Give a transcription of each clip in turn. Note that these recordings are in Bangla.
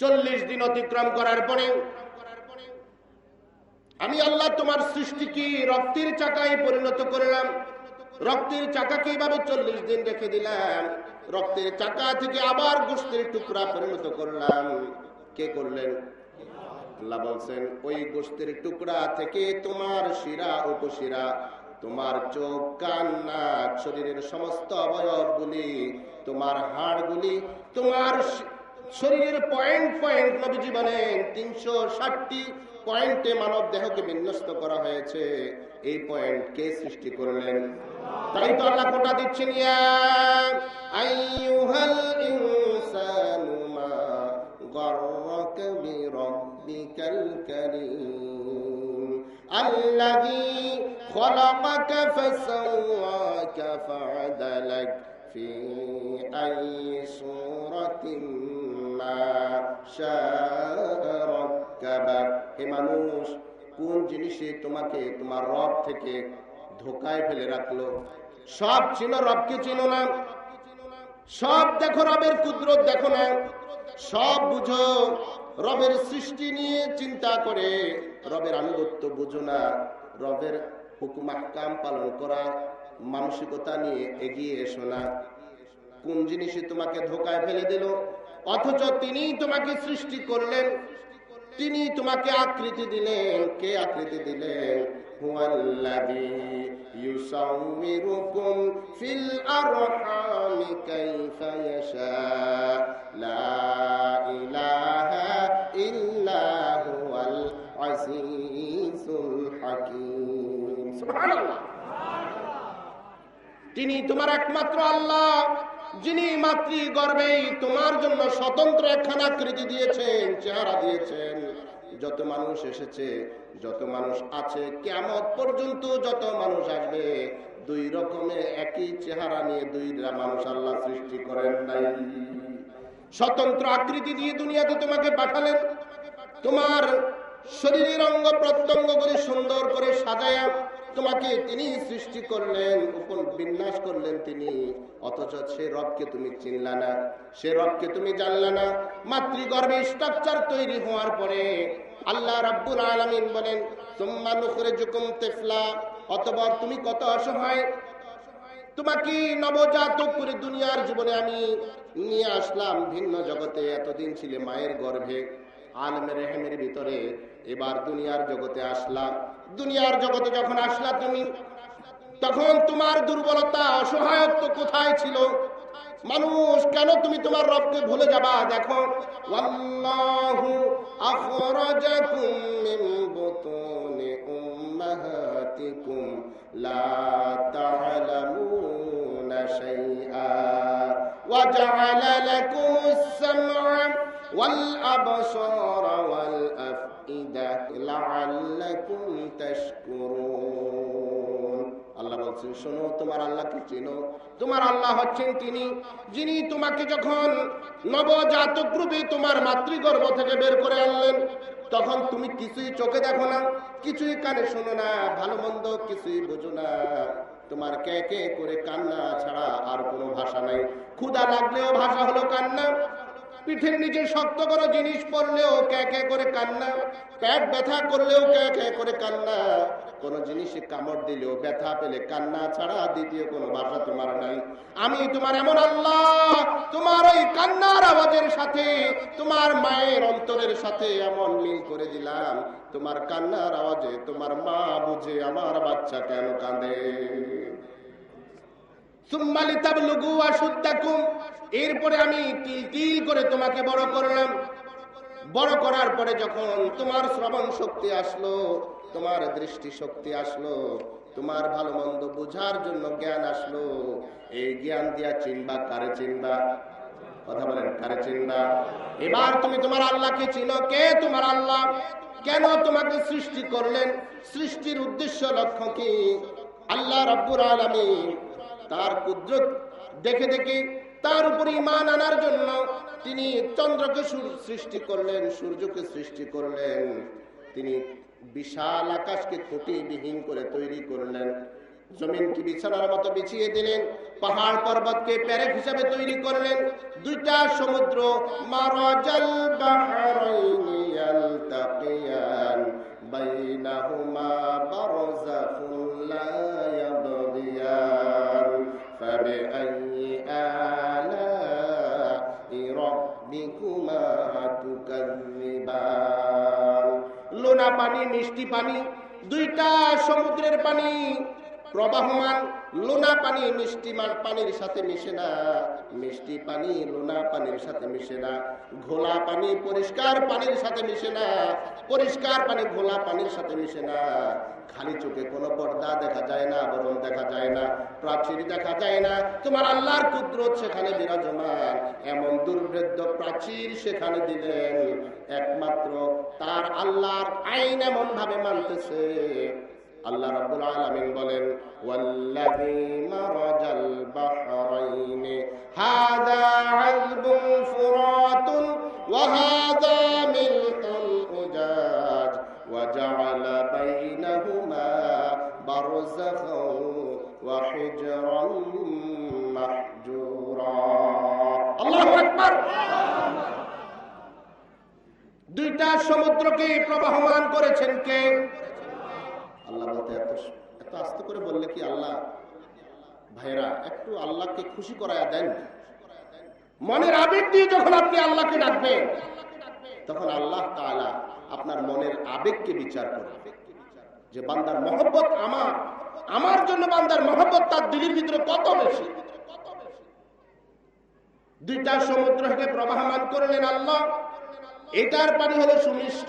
চল্লিশ দিন অতিক্রম করার পরে আমি আল্লাহ তোমার সৃষ্টি কি রক্তের চাকায় পরিণত করলাম। রক্তের চাকাকে এইভাবে চল্লিশ দিন রেখে দিলাম? রক্তের চাকা থেকে আবার গোষ্ঠীর টুকরা পরিণত করলাম। কে করলেন? আল্লাহ বলছেন, ওই গোষ্ঠীর টুকরা থেকে তোমার শিরা, উপশিরা, তোমার চোখ, কান, নাক, শরীরের সমস্ত অবয়বগুলি, তোমার হাড়গুলি, তোমার শরীরের পয়েন্ট পয়েন্ট নবীজি বলেন তিনশো ষাটটি পয়েন্টে মানব দেহকে বিন্যস্ত করা হয়েছে এই পয়েন্ট কে সৃষ্টি করলেন তাই তো আল্লাহ কোটা দিচ্ছেন ইয়া আইয়ুহাল ইনসানু মা غرك بربك الكريم الذي خلقك فسواك فعدلك في أي صورة ما شاء ركبك হে মানুষ, কোন জিনিসে তোমাকে তোমার রব থেকে ধোকায় ফেলে রাখল? সব চিনো, রবকে চিনো না। সব দেখো, রবের কুদরত দেখো না। সব বুঝো, রবের সৃষ্টি নিয়ে চিন্তা করে। রবের আনুগত্য বুঝো না। রবের হুকুম, আহকাম পালন করা, মানসিকতা নিয়ে এগিয়ে এসো না। কোন জিনিসে তোমাকে ধোকায় ফেলে দিল? অথচ তিনি তোমাকে সৃষ্টি করলেন। তিনি তোমাকে আকৃতি দিলেন। কে আকৃতি দিলেন? তিনি তোমার একমাত্র আল্লাহ। যিনি মাতৃ গর্বেই তোমার জন্য স্বতন্ত্র একখানা আকৃতি দিয়েছেন, চেহারা দিয়েছেন, যত মানুষ এসেছে, যত মানুষ আছে কেমন পর্যন্ত যত মানুষ আসবে, দুই রকমের একই চেহারা নিয়ে দুই মানুষ আল্লাহ সৃষ্টি করেন নাই। স্বতন্ত্র আকৃতি দিয়ে দুনিয়াতে তোমাকে পাঠালেন। তোমার শরীরের অঙ্গ প্রত্যঙ্গ করে সুন্দর করে সাজায়া তোমাকে তিনি সৃষ্টি করলেন, উপর বিন্যাস করলেন তিনি। অথচ সে রবকে তুমি চিনলা না, সে রবকে তুমি জানলা না। মাতৃগর্ভে স্ট্রাকচার তৈরি হওয়ার পরে আল্লাহ রাব্বুল আলামিন বলেন, সুম্মা নুখরিজুকুম তিফলা অতঃপর তুমি কত অসহায়। তোমাকে নবজাতক করে দুনিয়ার জীবনে আমি নিয়ে আসলাম, ভিন্ন জগতে। এতদিন ছিলে মায়ের গর্ভে, আলমের রেহেমের ভিতরে। এবার দুনিয়ার জগতে আসলাম। দুনিয়ার জগতে যখন আসলা তুমি, তখন তোমার দুর্বলতা, অসহায়ত্ব কোথায় ছিল? মানুষ, কেন তুমি তোমার রবকে ভুলে যাবা? দেখো আল্লাহু আল্লাহ বলছেন, শোনো, তোমার আল্লাহকে চেনো। তোমার আল্লাহ হচ্ছেন তিনি, যিনি তোমাকে যখন নবজাতক রূপে তোমার মাতৃগর্ভ থেকে বের করে আনলেন, তখন তুমি কিছুই চোখে দেখো না, কিছুই কানে শোনো না, ভালো মন্দ কিছুই বোঝো না। তোমার কে কে করে কান্না ছাড়া আর কোনো ভাষা নাই। ক্ষুদা লাগলেও ভাষা হলো কান্না পিঠের নিচে শক্ত কোনো জিনিস পড়লেও কে কে করে কান্না, পেট ব্যথা করলেও কে কে করে কান্না। কোন জিনিসে কামড় দিলেও ব্যথা পেলে কান্না ছাড়া দ্বিতীয় কোনো ভাষা তোমার নাই। আমি তোমার এমন আল্লাহ, তোমার ওই কান্নার আওয়াজের সাথে, তোমার মায়ের অন্তরের সাথে এমন মিল করে দিলাম। তোমার কান্নার আওয়াজে তোমার মা বুঝে আমার বাচ্চা কেন কাঁদে। এরপরে আমি তিল তিল করে তোমাকে বড় করলাম। বড় করার পরে যখন তোমার শ্রবণ শক্তি আসলো, তোমার দৃষ্টি শক্তি আসলো, তোমার ভালো মন্দ বোঝার জন্য জ্ঞান আসলো, এই জ্ঞান দিয়া চিনবা কারে চিনবা? কথা বলেন, কারে চিনবা? এবার তুমি তোমার আল্লাহকে চিনো, কে তোমার আল্লাহ? কেন তোমাকে সৃষ্টি করলেন? সৃষ্টির উদ্দেশ্য লক্ষ্য কি? আল্লাহ রব্বুর আলমী তার কুদরত দেখে দেখে তার উপর ইমান আনার জন্য তিনি চন্দ্রকে সৃষ্টি করলেন, সূর্যকে সৃষ্টি করলেন। তিনি বিশাল আকাশকে খুঁটিবিহীন করে তৈরি করলেন। জমিনকে বিছানার মতো বিছিয়ে দিলেন, পাহাড় পর্বতকে প্যারেক হিসাবে তৈরি করলেন। দুইটা সমুদ্র, মারাজাল বাইনাহুমা বারযাখুন লা ফাবিআইয়ি آلاء ربكما تكذبان؟ লোনা পানি মিষ্টি পানি দুইটা সমুদ্রের পানি প্রবাহমান লোনা পানি মিষ্টি পানির সাথে মিশে না। মিষ্টি পানি লোনা পানির সাথে মিশে না। ঘোলা পানি পরিষ্কার পানির সাথে মিশে না। পরিষ্কার পানি ঘোলা পানির সাথে মিশে না। খালি চোখে কোনো পর্দা দেখা যায় না বরং দেখা যায় না, প্রাচীর দেখা যায় না। তোমার আল্লাহর কুদরত সেখানে বিরাজমান। এমন দুর্ভেদ্য প্রাচীর সেখানে দিলেন। একমাত্র তার আল্লাহর আইন এমন ভাবে মানতেছে। আল্লাহ রাব্বুল আলামিন বলেন, ওয়াল্লাযী মারাজাল বাহরাইন, হাদা আযবুন ফুরাতুন, ওয়া হাদা মিলহুন উজাজ, ওয়া জাআলা বাইনাহুমা বারযাখান, ওয়া হিজরান মাহজুরা। আল্লাহু আকবার! দুইটা সমুদ্রকে প্রবাহমান করেছেন কে? আল্লাহ বলতে এত এত আস্তে করে বললে কি আল্লাহ? ভাইরা একটু আল্লাহকে খুশি করায়া দেন। মনের আবেগ দিয়ে যখন আপনি আল্লাহকে ডাকবেন, তখন আল্লাহ তাআলা আপনার মনের আবেগকে বিচার করবে। যে বান্দার মহব্বত আমার আমার জন্য বান্দার মহব্বত তার দিলের ভিতরে কত বেশি? দুইটা সমুদ্র সমুদ্রকে প্রবাহমান করলেন আল্লাহ। এটার পানি হলো সুমিষ্ট,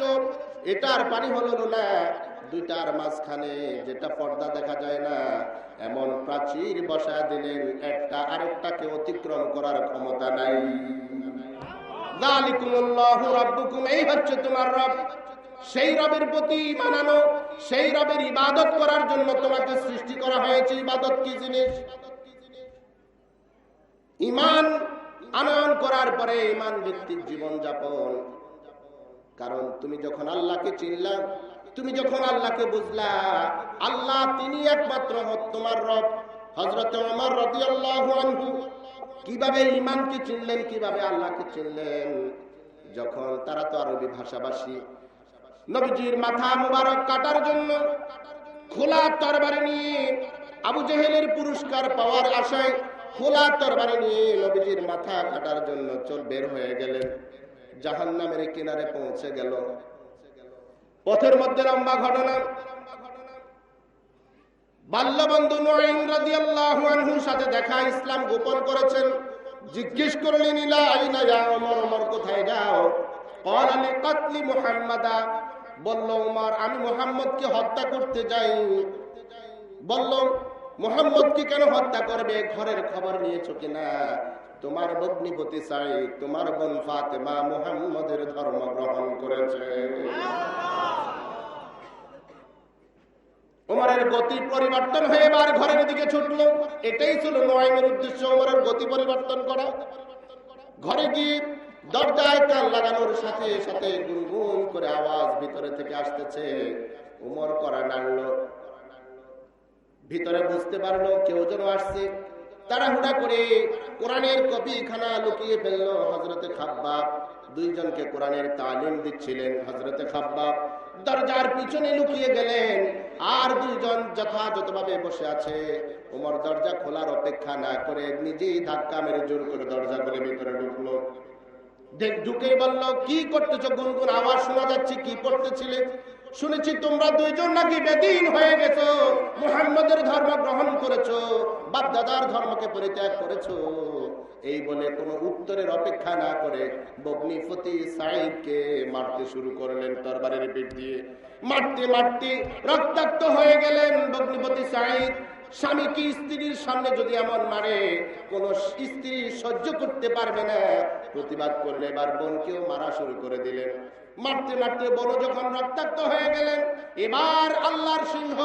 এটার পানি হলো না দুইটার মাঝখানে যেটা পর্দা দেখা যায় না, এমন প্রাচীর বসা দিলেন, একটা আরেকটাকে অতিক্রম করার ক্ষমতা নাই। এই হচ্ছে তোমার রব। সেই রবের প্রতি মানানো, সেই রবের ইবাদত করার জন্য তোমাকে সৃষ্টি করা হয়েছে। ইবাদত কি জিনিস? ইমান আনয়ন করার পরে ইমান ভিত্তিক জীবন যাপন কারণ তুমি যখন আল্লাহকে চিনলাম তুমি যখন আল্লাহকে বুঝলা, আল্লাহ তিনি একমাত্র তোমার রব। হজরত আমার রবি আল্লাহ কীভাবে ইমানকে চিনলেন, কীভাবে আল্লাহকে চিনলেন? যখন তারা তো আরবি ভাষাভাষী। নবীজির মাথা মুবারক কাটার জন্য খোলা তরবারি নিয়ে আবু জেহেলের পুরস্কার পাওয়ার আশায় খোলা তরবারি নিয়ে নবীজির মাথা কাটার জন্য চল বের হয়ে গেলেন। জাহান নামের কিনারে পৌঁছে গেল। পথের মধ্যে লম্বা ঘটনা। বাল্যবন্ধু নয়ন সাথে দেখা ইসলাম গোপন করেছেন। জিজ্ঞেস করলেন যা অমর অমর কোথায়? যাও। কল আলী কাতলি মুহাম্মাদা। বলল উমর আমি মোহাম্মদকে হত্যা করতে যাই। বলল মোহাম্মদকে কেন হত্যা করবে? ঘরের খবর নিয়েছো কিনা? তোমার ভগ্নিপতি চাই তোমার বোন ফাতেমা মোহাম্মদের ধর্ম গ্রহণ করেছে। উমরের গতি পরিবর্তন হয়ে এবার ঘরের দিকে ছুটলো। এটাই ছিল নোয়াইমের উদ্দেশ্য উমরের গতি পরিবর্তন করা। ঘরে গিয়ে দরজায় কান লাগানোর সাথে সাথে গুনগুন করে আওয়াজ ভিতরে থেকে আসতেছে। উমর করা নাড়লো। ভিতরে বুঝতে পারল কেউ যেন আসছে। তাড়াহুড়া করে কোরআনের কপি খানা লুকিয়ে ফেলল হজরতে খাব্বাব। দুইজনকে কোরআনের তালিম দিচ্ছিলেন হজরতে খাব্বাব। দরজার পিছনে লুকিয়ে গেলেন। আর দুইজন যথাযথভাবে বসে আছে। উমর দরজা খোলার অপেক্ষা না করে নিজেই ধাক্কা মেরে জোর করে দরজা করে ভিতরে ঢুকলো। দেখ ঢুকে বলল, কি করতেছো গুনগুন? আওয়াজ শোনা যাচ্ছে, কি পড়তেছিলে? শুনেছি তোমরা দুইজন নাকি বেদিন হয়ে গেছো। মুহাম্মদের ধর্ম গ্রহণ করেছ, বাপদাদার ধর্মকে পরিত্যাগ করেছ। এই বলে কোনো উত্তরের অপেক্ষা না করে বগ্নিপতি সাইদকে মারতে শুরু করলেন তরবারের পিঠ দিয়ে। মারতে মারতে রক্তাক্ত হয়ে গেলেন বগ্নিপতি সাইদ স্বামী কি স্ত্রীর সামনে যদি এমন মারে, কোন স্ত্রী সহ্য করতে পারবে না। প্রতিবাদ করলে এবার বোনকেও মারা শুরু করে দিলেন। মারতে মারতে বড় যখন রক্তাক্ত হয়ে গেলেন, এবার আল্লাহর সিংহ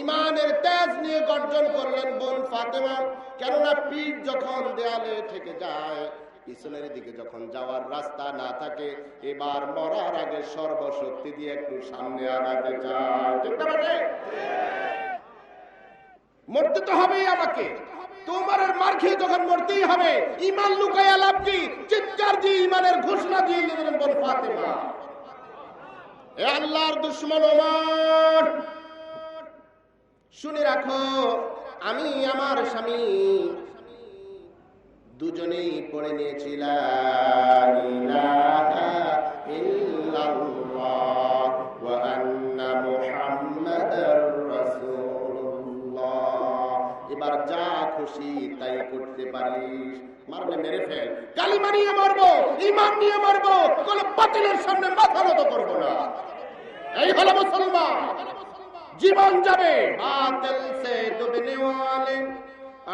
ইমানের তেজ নিয়ে গর্জন করলেন, বোন ফাতেমা, কেননা পিঠ যখন দেয়ালে থেকে যায়, পিছনের দিকে যখন যাওয়ার রাস্তা না থাকে, এবার মরার আগে সর্বশক্তি দিয়ে একটু সামনে আগাতে চায়। মরতে তো হবেই আমাকে। তোমার মার খেয়ে যখন মরতেই হবে। ইমান লুকাইয়া লাভ কি? চিৎকার দিয়ে ইমানের ঘোষণা দিয়ে দিলেন ফাতেমা। আল্লাহর দুশ্মন ওমর। শুনে রাখো, আমি আমার স্বামী দুজনেই পড়ে নিয়েছিলাম খুশি, তাই করতে পারিস। মারলে মেরে ফেল। কালিমা মারিয়ে মারবো, ইমান নিয়ে মারবো, কোনো পাতিলের সামনে মাথা মতো করব না। এই হলো মুসলমান। জীবন যাবে। বাতিল সে ডুবনে ওয়ালে,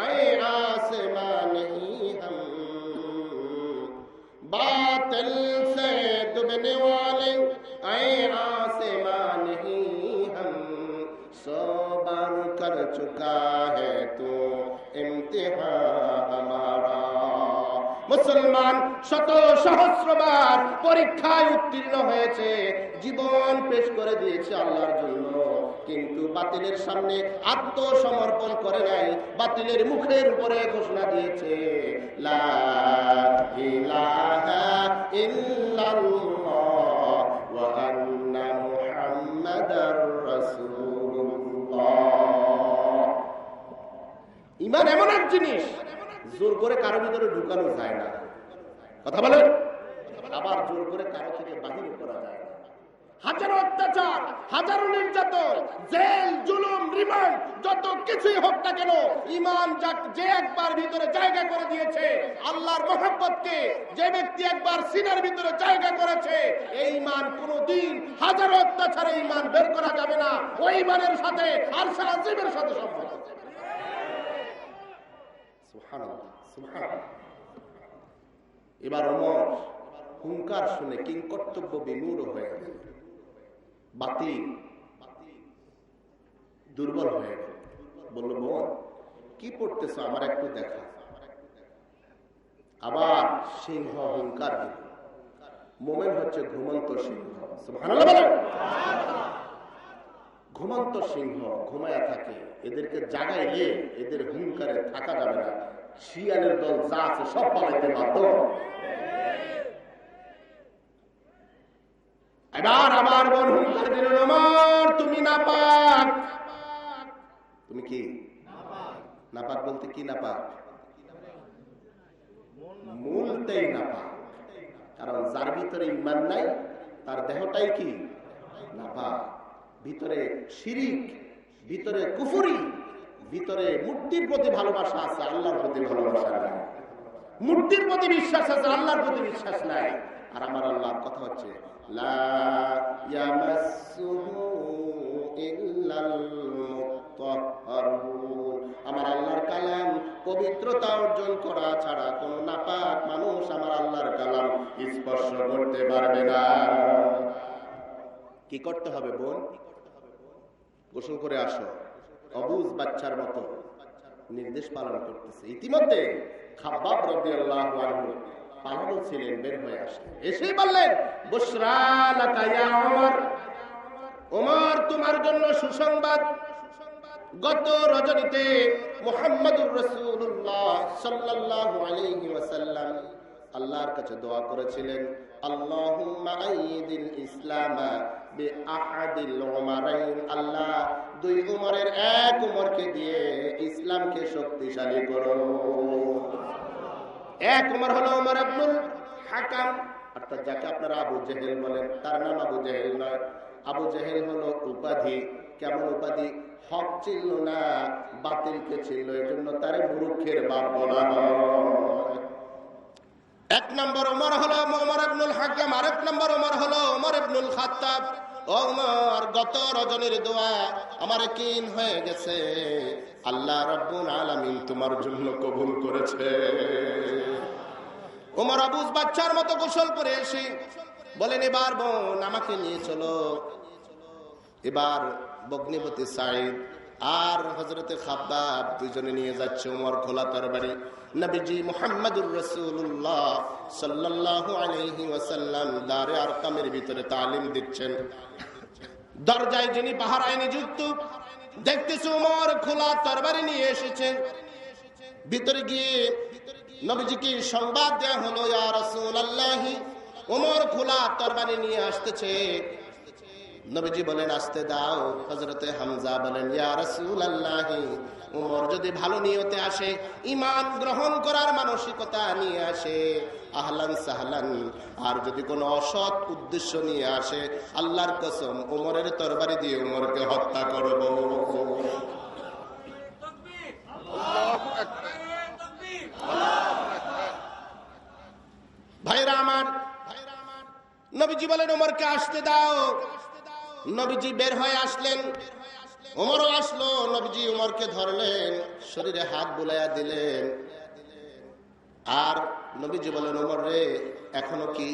আয়ে আসমান হাম বাতিল সে ডুবনে ওয়ালে, আয়ে আসমান सौ बार कर चुका है तो इम्तिहान हमारा মুসলমান শত সহস্রবার পরীক্ষায় উত্তীর্ণ হয়েছে জীবন পেশ করে দিয়েছে আল্লাহর জন্য কিন্তু বাতিলের সামনে আত্মসমর্পণ করে নাই বাতিলের মুখের উপরে ঘোষণা দিয়েছে লা ইলাহা ইল্লাল্লাহ ইমান এমন এক জিনিস, জোর করে কারও ভিতরে ঢুকানো যায় না। কথা বলেন? আবার জোর করে কারও থেকে বাহির করা যায় হাজারো অত্যাচার ইমান জায়গা করে দিয়েছে, আল্লাহর একবার ভিতরে জায়গা করেছে, এই অত্যাচারে ইমান বের করা যাবে না। ওই ইমানের সাথে আর সাজিমের সাথে সুবহানাল্লাহ। এবার অমর হুঙ্কার শুনে কিং কর্তব্য বিমূঢ় হয়ে গেল। বাতি দুর্বল হয়ে গেল। বলল, বোন, কি পড়তেছ? আমার একটু দেখা। আবার সিংহ হুঙ্কার দিল। মোমেন হচ্ছে ঘুমন্ত সিংহ। ঘুমন্ত সিংহ ঘুমায় থাকে। এদেরকে জাগায় গিয়ে এদের হুঙ্কারে থাকা যাবে না। শিয়ালের দল যা আছে সব পালাইতে বাধ্য এবার আমার বোন হুঙ্কার দিল আমার তুমি না পাক তুমি কি? নাপাক বলতে কি নাপাক? মূলতেই নাপাক। কারণ যার ভিতরে ইমান নাই, তার দেহটাই কি? নাপাক। ভিতরে শিরিক, ভিতরে কুফুরি। ভিতরে মূর্তির প্রতি ভালোবাসা আছে, আল্লাহর প্রতি ভালোবাসা নাই। মূর্তির প্রতি বিশ্বাস আছে, আল্লাহর প্রতি বিশ্বাস নাই। আর আমার আল্লাহর কথা হচ্ছে। আমার আল্লাহর কালাম পবিত্রতা অর্জন করা ছাড়া কোন নাপাক মানুষ আমার আল্লাহর কালাম স্পর্শ করতে পারবে না। কি করতে হবে বোন? গোসল করে আসো। অবুজ বাচ্চার মতো নির্দেশ পালন করতেছে। ইতিমধ্যে খাবাব রবি আল্লাহ পালানো ছিলেন, বের হয়ে আসলেন। এসেই বললেন ওমর তোমার জন্য সুসংবাদ। গত রজনীতে মোহাম্মদুর রসুল্লাহ ওয়াসাল্লাম আল্লাহর কাছে দোয়া করেছিলেন আইয়িদিল ইসলামা আল্লাহ দুই উমরের এক উমরকে দিয়ে ইসলামকে শক্তিশালী করো। এক উমর হলো উমর আব্দুল হাকাম, অর্থাৎ যাকে আপনারা আবু জেহেল বলেন। তার নাম আবু জেহেল নয়। আবু জেহেল হলো উপাধি। কেমন উপাধি? হক ছিল না, বাতিলকে ছিল এর জন্য তার মুরুক্ষের বাপ বলা এক নম্বর ওমর হলো ওমর ইবনুল হাকিম, আরেক নম্বর ওমর হলো ওমর ইবনুল খাত্তাব। ওমর গত রজনীর দোয়া আমার কিন হয়ে গেছে। আল্লাহ রব্বুল আলামিন তোমার জন্য কবুল করেছে। ওমর আবুজ বাচ্চার মতো গোসল করে এসে বলেন, এবার বোন, আমাকে নিয়ে চলো। এবার বগ্নিপতি সাইদ আর হজরতে খাব্বাব দুজনে নিয়ে যাচ্ছে উমর খোলা তরবারি। নবীজি মুহাম্মদুর রাসূলুল্লাহ সাল্লাল্লাহু আলাইহি ওয়াসাল্লাম দারে আরকামের ভিতরে তালিম দিচ্ছেন। দরজায় যিনি পাহারায় নিযুক্ত, দেখতেছি উমর খোলা তরবারি নিয়ে এসেছেন। ভিতরে গিয়ে নবীজিকে সংবাদ দেয়া হলো, ইয়া রাসূলুল্লাহি ওমর খোলা তরবারি নিয়ে আসতেছে। নবীজি বলেন, আসতে দাও। হজরতে হামজা বলেন উমর যদি ভালো নিয়তে আসে ইমান গ্রহণ করার মানসিকতা নিয়ে আসে, আহলান সাহলান। আর যদি কোনো অসৎ উদ্দেশ্য নিয়ে আসে, আল্লাহর কসম, উমরের তরবারি দিয়ে উমরকে হত্যা করব। ভাইরা আমার, নবীজি বলেন, উমরকে আসতে দাও। নবীজি বের হয়ে আসলেন। উমরও আসলো, নবীজি উমরকে ধরলেন, শরীরে হাত বুলাইয়া দিলেন। আর নবীজি বলেন উমর রে, এখনও কি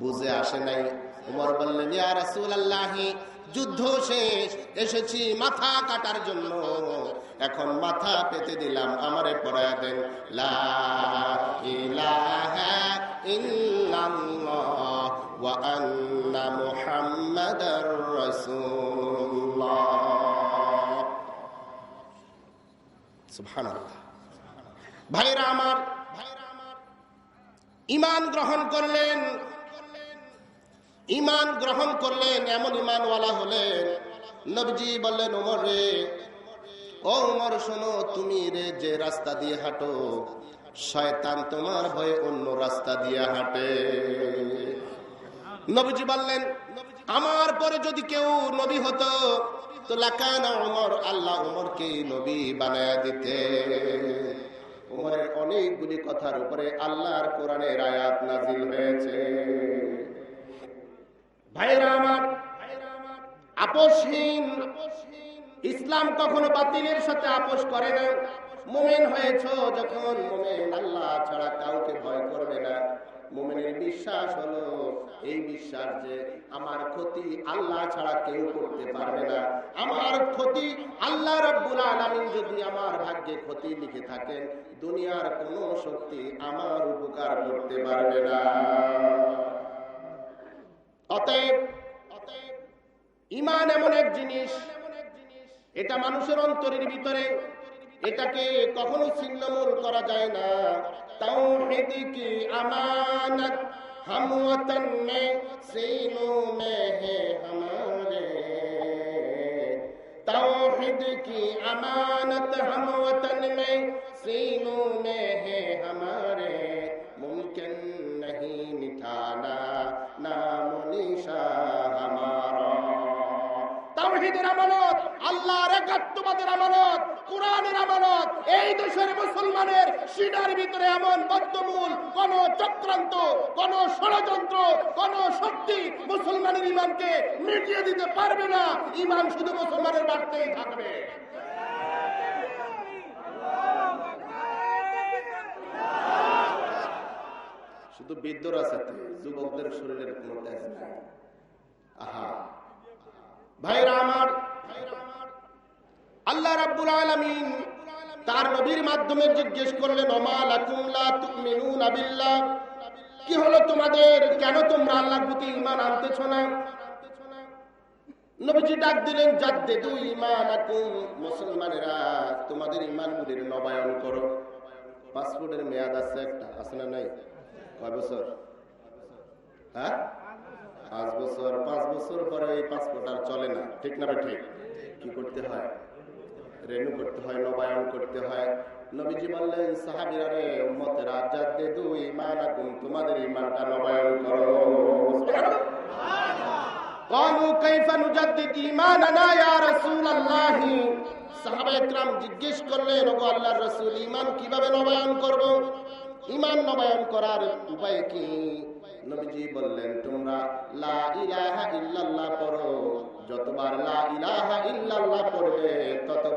বুঝে আসে নাই? উমর বললেন, ইয়া রাসূলুল্লাহি, যুদ্ধ শেষ, এসেছি মাথা কাটার জন্য। এখন মাথা পেতে দিলাম, আমারে পড়ায়া দেন। লা ইলাহা ইল্লাল্লাহ। আন্না মুহাম্মাদার রাসূলুল্লাহ সুবহানাল্লাহ ভাইরা আমার ভাইরা আমার, ইমান গ্রহণ করলেন, ইমান গ্রহণ করলেন, এমন ইমানওয়ালা হলেন, নবজি বললেন, ওমর, ও উমর শোনো, তুমি রে যে রাস্তা দিয়ে হাঁটো, শয়তান তোমার ভয়ে অন্য রাস্তা দিয়ে হাঁটে। নবীজি বললেন, আমার পরে যদি কেউ নবী হতো, তো লাকানা উমর, আল্লাহ উমরকে নবী বানায় দিতে। উমরের অনেকগুলি কথার উপরে আল্লাহর কোরআনের আয়াত নাজিল হয়েছে। ভাইরা আমার, আপোষহীন ইসলাম কখনো বাতিলের সাথে আপোষ করে না। মোমেন হয়েছ যখন মোমেন আল্লাহ ছাড়া কাউকে ভয় করবে না। মোমেনের বিশ্বাস হলো এই বিশ্বাস যে আমার ক্ষতি আল্লাহ ছাড়া কেউ করতে পারবে না। আমার ক্ষতি আল্লাহ রব্বুল আলামিন যদি আমার ভাগ্যে ক্ষতি লিখে থাকেন, দুনিয়ার কোন শক্তি আমার উপকার করতে পারবে না। অতএব অতএব ইমান এমন এক জিনিস, এটা মানুষের অন্তরের ভিতরে, এটাকে কখনো ছিন্নমূল করা যায় না। توحید کی امانت ہم وطن میں سینوں میں ہے ہمارے توحید کی امانت ہم وطن میں سینوں میں ہے ہمارے ممکن نہیں مٹھانا نام نشا ہمارا توحید امانت اللہ رکت تمہارا امانت কোরআনের আমানত। এই দেশের মুসলমানের সিনার ভিতরে এমন বদ্ধমূল, কোন চক্রান্ত, কোন ষড়যন্ত্র, কোন শক্তি মুসলমানের ইমানকে মিটিয়ে দিতে পারবে না। ইমান শুধু মুসলমানের বাড়তেই থাকবে। শুধু বিদ্যুর আছে যুবকদের শরীরের কোনো তেজ নাই। আহা। ভাইরা আমার আল্লাহ রাব্বুল আলামিন তার নবীর মাধ্যমে জিজ্ঞেস করলেন, ওমা লাকুম লা তুমিনুনা বিল্লাহ? কি হলো তোমাদের? কেন তোমরা আল্লাহর প্রতি ঈমান আনতেছ না? নবীজি ডাক দিলেন জাদ্দেদু ঈমানাকুম মুসলমানেরা, তোমাদের ঈমানগুলির নবায়ন করো। পাসপোর্টের মেয়াদ আছে একটা, আছে না নাই? কয় বছর? হ্যাঁ? পাঁচ বছর পাঁচ বছর পরে এই পাসপোর্ট আর চলে না। ঠিক না ঠিক? কি করতে হয়? রেনু করতে হয় নবায়ন করতে হয় নবীজি বললেন সাহাবিরা রে উম্মতেরা জাদ্দেদু ঈমানাকুম তোমাদের ঈমানটা নবায়ন করো قالوا كيف نجدد ঈমানানা ইয়া রাসূলুল্লাহ সাহাবা একরাম জিজ্ঞেস করলেন ওগো আল্লাহর রাসূল ঈমান কিভাবে নবায়ন করব ঈমান নবায়ন করার উপায় কি নবীজি বললেন তোমরা লা ইলাহা ইল্লাল্লাহ পড়ো যতবার লা ইলাহা ইল্লাল্লাহ পড়বে ততবার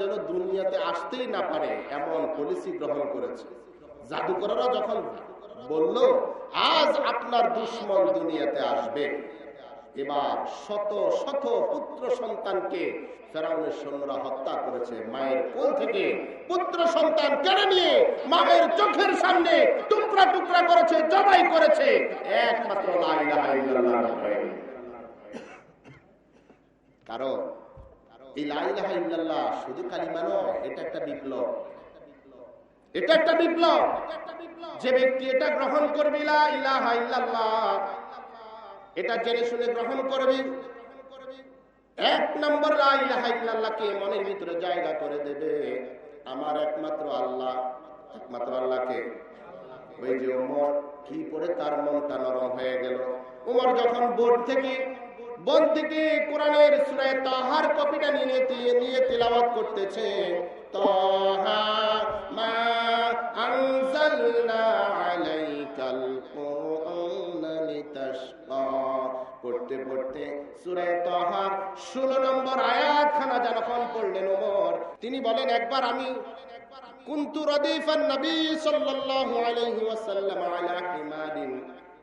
যেন দুনিয়াতে আসতেই না পারে, এমন পলিসি গ্রহণ করেছে। জাদুকররা যখন বলল, আজ আপনার দুশ্মন দুনিয়াতে আসবে। এবার শত শত পুত্র সন্তানকে ফেরাউনের সৈন্যরা হত্যা করেছে। মায়ের কোল থেকে পুত্র সন্তান কেড়ে নিয়ে মায়ের চোখের সামনে টুকরা টুকরা করেছে, জবাই করেছে। একমাত্র। কারণ এই লা ইলাহা ইল্লাল্লাহ শুধু কালিমা নয়, এটা একটা বিপ্লব। এটা একটা বিপ্লব। যে ব্যক্তি এটা গ্রহণ করবে এটা জেনে শুনে গ্রহণ করবে। এক নম্বর ইল্লাল্লাহকে মনের ভিতরে জায়গা করে দেবে? আমার একমাত্র আল্লাহ। একমাত্র আল্লাহকে ওই যে ওমর, কি পরে তার মনটা নরম হয়ে গেল। ওমর যখন বোর্ড থেকে বন থেকে কোরআনের সুরায় তাহার কপিটা নিয়ে নিয়ে তেলাওয়াত করতেছে, তাহা মা আনজালনা পড়তে পড়তে সুরায় তহার ষোলো নম্বর আয়াত খানা যখন পড়লেন ওমর, তিনি বলেন, একবার আমি কুন্তু রদিফান নবী সাল্লাল্লাহু আলাইহি ওয়াসাল্লাম আলা হিমারিন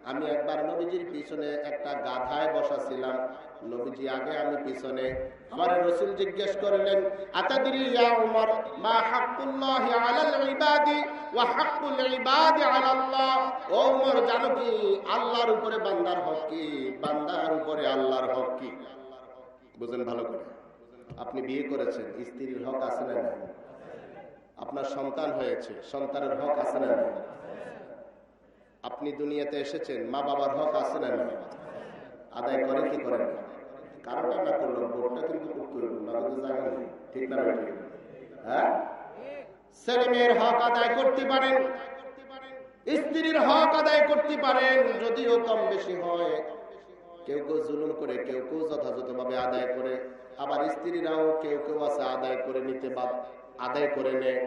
আমি একবার নবীজির পিছনে একটা গাধায় বসা ছিলাম নবীজি আগে আমি পিছনে। আমার রসুল জিজ্ঞেস করলেন, আতাদরি ইয়া উমর, মা হাক্কুল্লাহি আলাল ইবাদি ওয়া হাক্কুল ইবাদি আলাল্লাহ? ও উমর, জানো কি, আল্লাহর উপরে বান্দার হক কি? বান্দার উপরে আল্লাহর হক কি? বুঝেন ভালো করে। আপনি বিয়ে করেছেন, স্ত্রীর হক আছে না আপনার সন্তান হয়েছে, সন্তানের হক আছে না আপনি দুনিয়াতে এসেছেন, মা বাবার হক আছে না আদায় করে কি করেন কারোটা না করল ভোটটা কিন্তু ঠিক না হ্যাঁ? হক আদায় করতে পারেন, স্ত্রীর হক আদায় করতে পারেন, যদিও কম বেশি হয়। কেউ কেউ জুলুম করে, কেউ কেউ যথাযথভাবে আদায় করে, আবার স্ত্রীরাও কেউ কেউ আছে, আদায় করে নিতে বা আদায় করে নেয়।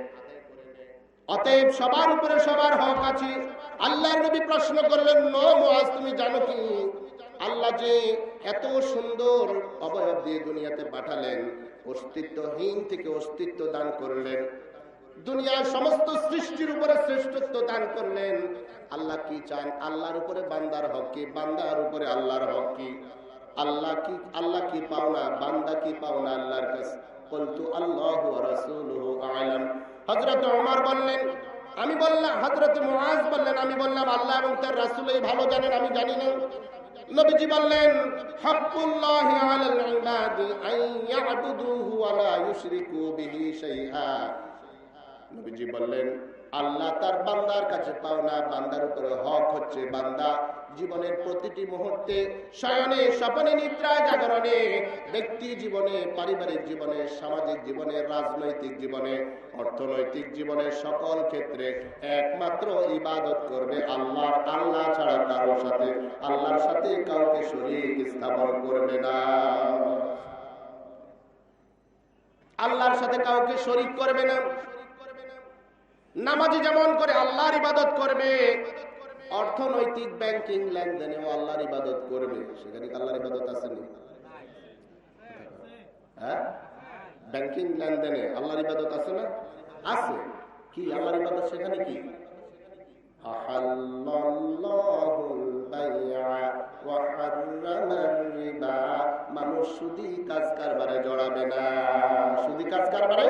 অতএব সবার উপরে সবার হক আছে। আল্লাহর নবী প্রশ্ন করলেন, নো মুআজ, তুমি জানো কি? আল্লাহ যে এত সুন্দর অবয়ব দিয়ে দুনিয়াতে পাঠালেন, অস্তিত্বহীন থেকে অস্তিত্ব দান করলেন, দুনিয়ার সমস্ত সৃষ্টির উপরে শ্রেষ্ঠত্ব দান করলেন। আল্লাহ কি চান? আল্লাহর উপরে বান্দার হক কি? বান্দার উপরে আল্লাহর হক কি? আল্লাহ কি আল্লাহ কি পাওনা? বান্দা কি পাওনা? আল্লাহর কাছে। বলতু আল্লাহ রাসূলুহু আলাম। হযরত ওমর বললেন, আমি বললাম, হযরত মুআজ বললেন, আমি বললাম, আল্লাহ এবং তার রাসূলই ভালো জানেন, আমি জানি না। নবীজি বললেন, হাক্কুল্লাহি আলাল ইবাদি আন ইয়াবুদুহু ওয়া লা ইউশরিকু বিহি শাইআ। নবীজি বললেন, আল্লাহ তার বান্দার কাছে পাওনা, বান্দার উপরে হক হচ্ছে বান্দা জীবনের প্রতিটি মুহূর্তে শয়নে, স্বপনে, নিদ্রায়, জাগরণে ব্যক্তি জীবনে, পারিবারিক জীবনে, সামাজিক জীবনে, রাজনৈতিক জীবনে, অর্থনৈতিক জীবনে সকল ক্ষেত্রে একমাত্র ইবাদত করবে আল্লাহর আল্লাহ ছাড়া কারোর সাথে, আল্লাহর সাথে কাউকে শরীর স্থাপন করবে না। আল্লাহর সাথে কাউকে শরিক করবে না। নামাজি যেমন করে আল্লাহর ইবাদত করবে অর্থনৈতিক ব্যাংকিং লেনদেনে ও আল্লাহর ইবাদত করবে। সেখানে আল্লাহর ইবাদত আসেনি হ্যাঁ? ব্যাংকিং লেনদেনে আল্লাহর ইবাদত আছে না? আছে। কি আল্লাহর ইবাদত সেখানে কি? জড়াবে না। সুদি কাজ কারবারে?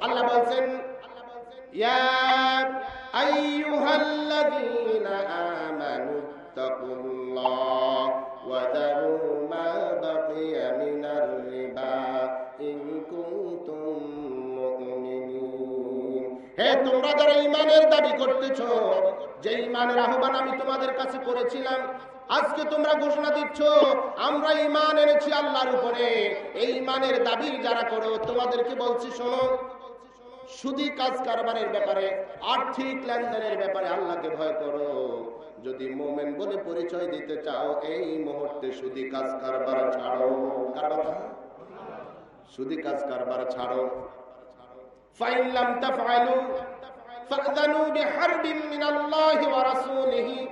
আল্লাহ বলছেন, ইয়া আইয়ুহাল্লাযীনা আমানু তাকুল্লাহ ওয়া দারু মা বাকিয়া মিনার রিবা ইন কুনতুম মুমিনিন হে, তোমরা যারা ইমানের দাবি করতেছ যে ইমানের আহ্বান আমি তোমাদের কাছে করেছিলাম, আজকে তোমরা ঘোষণা দিচ্ছ, আমরা ইমান এনেছি আল্লাহর উপরে। এই ইমানের দাবি যারা করো, তোমাদেরকে বলছি, শোনো সুদি কাজ কারবারের ব্যাপারে, আর্থিক লেনদেনের ব্যাপারে আল্লাহকে ভয় করো। যদি মোমেন বলে পরিচয় দিতে চাও, এই মুহূর্তে সুদি কাজ কারবার ছাড়ো। সুদি কাজ কারবার ছাড়ো। ফাইন লাম তাফআলু ফাযানু বিহারবিন মিনাল্লাহি ওয়া রাসূলিহি।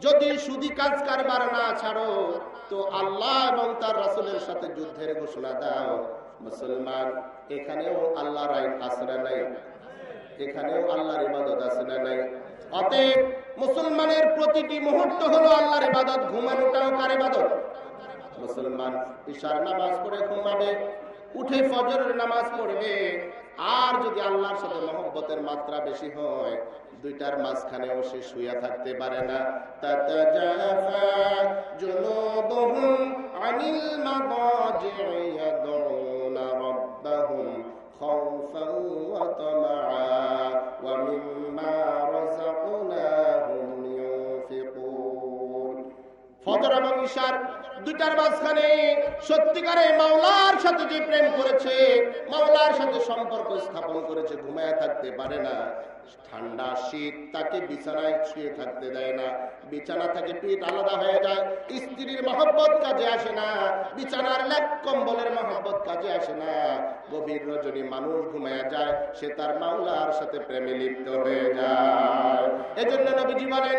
যদি সুদি কাজ কারবার না ছাড়ো, তো আল্লাহ এবং তার রাসূলের সাথে যুদ্ধের ঘোষণা দাও। মুসলমান, এখানেও আল্লাহর আইন আছে না নাই? এখানেও আল্লাহর ইবাদত আছে না নাই? অতএব মুসলমানের প্রতিটি মুহূর্ত হলো আল্লাহর ইবাদত, ঘুমানোটাও কার ইবাদত? মুসলমান ঈশার নামাজ পড়ে ঘুমাবে, উঠে ফজরের নামাজ পড়বে। আর যদি আল্লাহর সাথে মহব্বতের মাত্রা বেশি হয়, দুইটার মাঝখানেও সে শুয়ে থাকতে পারে না। তাতাজাফা ربهم خوفا وطمعا ومما رزقناهم ينفقون. فضرب بشرط দুটার মাঝখানে সত্যিকারে মাওলার সাথে যে প্রেম করেছে, মাওলার সাথে সম্পর্ক স্থাপন করেছে, ঘুমায় থাকতে পারে না। ঠান্ডা শীত তাকে বিছানায় শুয়ে থাকতে দেয় না। বিছানা থেকে পিঠ আলাদা হয়ে যায়, স্ত্রীর মহব্বত কাজে আসে না, বিছানার লেপ কম্বলের মহব্বত কাজে আসে না। গভীর রজনী মানুষ ঘুমায় যায়, সে তার মাওলার সাথে প্রেমে লিপ্ত হয়ে যায়। এজন্য নবীজি বলেন